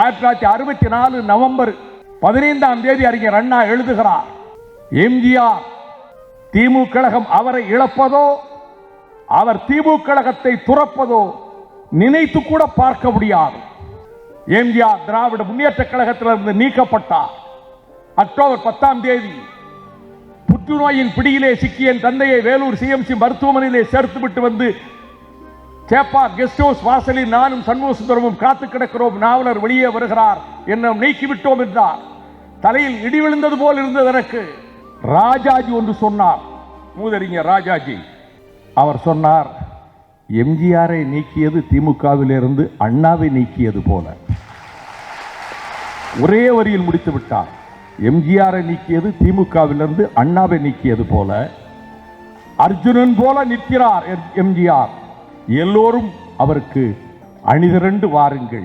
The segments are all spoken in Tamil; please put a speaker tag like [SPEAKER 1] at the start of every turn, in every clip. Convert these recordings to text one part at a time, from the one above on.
[SPEAKER 1] ஆயிரத்தி தொள்ளாயிரத்தி அறுபத்தி நாலு நவம்பர் பதினைந்தாம் தேதி அறிஞர் அண்ணா எழுதுகிறார் எம்ஜிஆர் திமுக கழகம் அவரை இழப்பதோ அவர் திமுக கழகத்தை துறப்பதோ நினைத்து கூட பார்க்க முடியாது. எம்ஜிஆர் திராவிட முன்னேற்ற கழகத்திலிருந்து நீக்கப்பட்டார். அக்டோபர் பத்தாம் தேதி புற்றுநோயின் பிடியிலே சிக்கிய தந்தையை வேலூர் சிஎம்சி மருத்துவமனையிலே சேர்த்து விட்டு வந்து சேப்பா கெஸ்ட் ஹவுஸ் வாசலில் நானும் சண்முக சுந்தரமும் காத்து கிடக்கிறோம் நாவலர் வெளியே வருகிறார் என்ன நீக்கிவிட்டோம் என்றார். தலையில் இடி விழுந்தது போல் இருந்தது எனக்கு. ராஜாஜி ஒன்று சொன்னார். மூதறிஞர் ராஜாஜி அவர் சொன்னார் எம்ஜிஆரை நீக்கியது திமுகவிலிருந்து அண்ணாவை நீக்கியது போல. ஒரே வரியில் முடித்து விட்டார். எம்ஜிஆரை நீக்கியது திமுகவிலிருந்து அண்ணாவை நீக்கியது போல. அர்ஜுனன் போல நிற்கிறார் எம்- எம்ஜிஆர். எல்லோரும் அவருக்கு அணிதிரண்டு வாருங்கள்.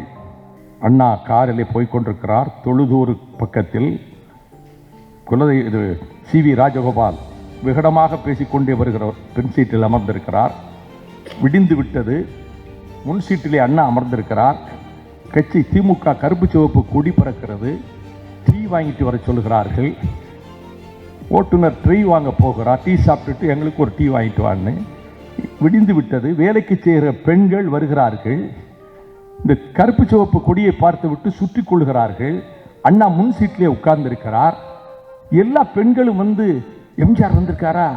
[SPEAKER 1] அண்ணா காரிலே போய்கொண்டிருக்கிறார் தொழுதூர் பக்கத்தில் குலதை இது சி வி ராஜகோபால் விகடமாக பேசிக்கொண்டே வருகிறவர். பின் சீட்டில் அமர்ந்திருக்கிறார். விடிந்து விட்டது. முன் சீட்டிலே அண்ணா அமர்ந்திருக்கிறார். கட்சி திமுக கருப்பு சிவப்பு கொடி பறக்கிறது. டீ வாங்கிட்டு வர சொல்லுகிறார்கள். ஓட்டுநர் டீ வாங்க போகிறார். டீ சாப்பிட்டுட்டு எங்களுக்கு ஒரு டீ வாங்கிட்டு வான்னு. விடிந்து விட்டது. வேலைக்கு செய்கிற பெண்கள் வருகிறார்கள். இந்த கருப்பு சிவப்பு கொடியை பார்த்து விட்டு சுற்றி கொள்கிறார்கள் அண்ணா முன் சீட்லேயே உட்கார்ந்திருக்கிறார். எல்லா பெண்களும் வந்து எம்ஜிஆர் வந்திருக்காரா?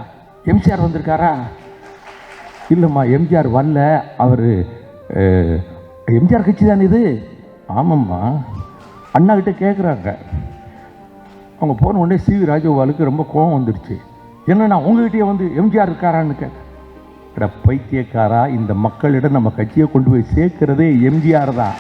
[SPEAKER 1] எம்ஜிஆர் வந்திருக்காரா? இல்லைம்மா எம்ஜிஆர் வரல. அவர் எம்ஜிஆர் கட்சி தானே இது? ஆமாம்மா. அண்ணா கிட்ட கேட்குறாங்க அவங்க போன உடனே சி வி ராஜகோபாலுக்கு ரொம்ப கோவம் வந்துடுச்சு என்னண்ணா உங்ககிட்டயே வந்து எம்ஜிஆர் இருக்காரான்னு கேட்க பைத்தியக்காரா இந்த மக்களிடம் நம்ம கட்சியை கொண்டு போய் சேர்க்கிறதே எம்ஜிஆர் தான்.